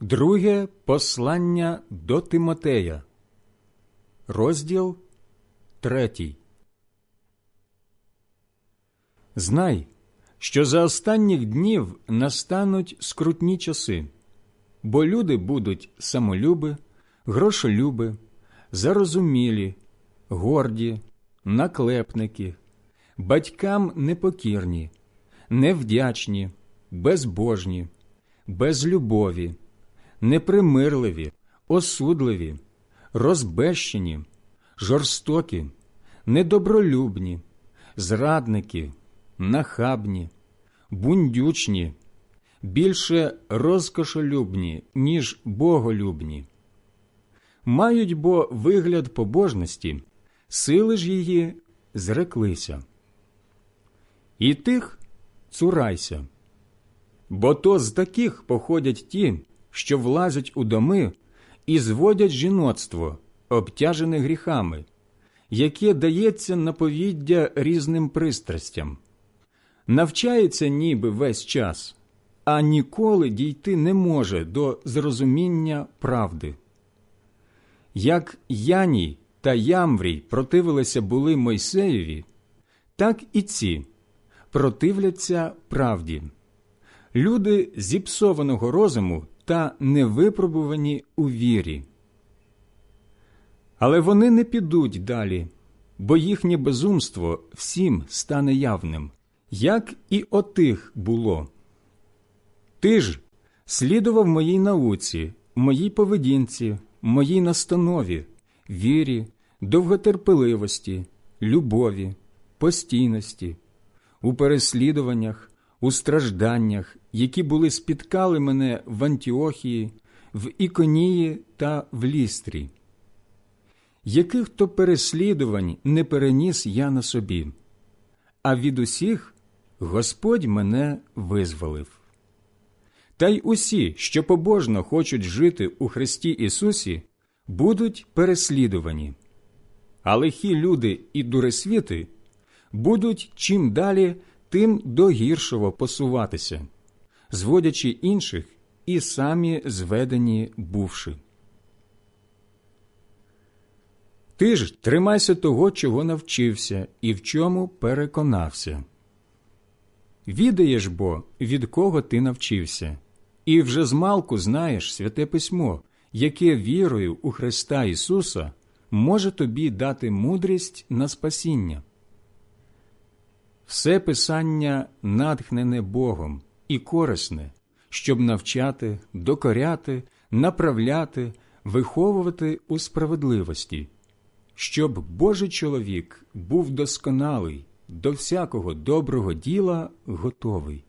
Друге послання до Тимотея, розділ третій. Знай, що за останніх днів настануть скрутні часи, бо люди будуть самолюби, грошолюби, зарозумілі, горді, наклепники, батькам непокірні, невдячні, безбожні, безлюбові непримирливі, осудливі, розбещені, жорстокі, недобролюбні, зрадники, нахабні, бундючні, більше розкошолюбні, ніж боголюбні. Мають бо вигляд побожності, сили ж її зреклися. І тих цурайся, бо то з таких походять ті, що влазять у доми і зводять жіноцтво, обтяжене гріхами, яке дається наповіддя різним пристрастям, навчається ніби весь час, а ніколи дійти не може до зрозуміння правди. Як Яній та Ямврій противилися були Мойсеєві, так і ці противляться правді. Люди зіпсованого розуму та невипробувані у вірі. Але вони не підуть далі, бо їхнє безумство всім стане явним, як і отих було. Ти ж слідував моїй науці, моїй поведінці, моїй настанові, вірі, довготерпеливості, любові, постійності, у переслідуваннях, у стражданнях, які були спіткали мене в Антіохії, в Іконії та в Лістрі. Яких то переслідувань не переніс я на собі, а від усіх Господь мене визволив. Та й усі, що побожно хочуть жити у Христі Ісусі, будуть переслідувані, а лихі люди і дуресвіти будуть чим далі тим до гіршого посуватися, зводячи інших і самі зведені бувши. Ти ж тримайся того, чого навчився і в чому переконався. Відаєш бо, від кого ти навчився, і вже змалку знаєш святе письмо, яке вірою у Христа Ісуса може тобі дати мудрість на спасіння. Все писання натхнене Богом і корисне, щоб навчати, докоряти, направляти, виховувати у справедливості, щоб Божий чоловік був досконалий, до всякого доброго діла готовий.